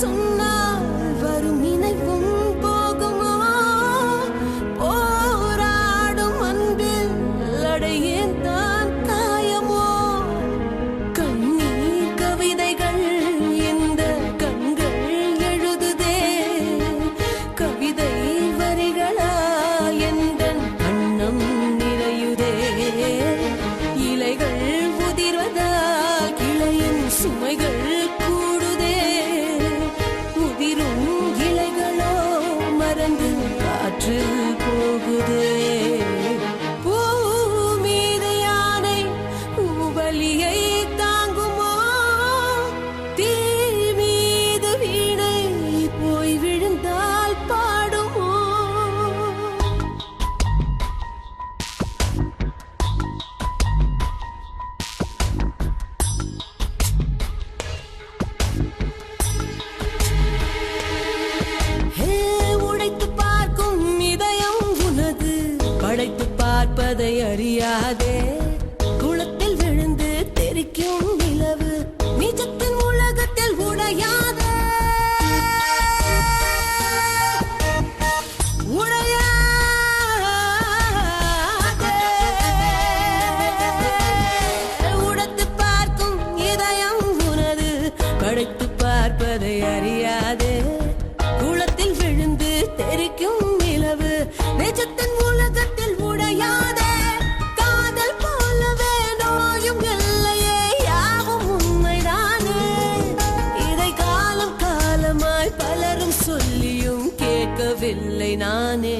சொன்னால் வரும் இணைவும் போகுமா? போராடும் அன்பில் அடையேன் தான் காயமோ? கண்ணீர் கவிதைகள் இந்த கண்கள் எழுதுதே. கவிதை வரிகளா எந்த அண்ணம் நிறையுதே. இலைகள் சுமைகள் அழைத்து பார்ப்பதை அறியாதே. வில்லை நானே.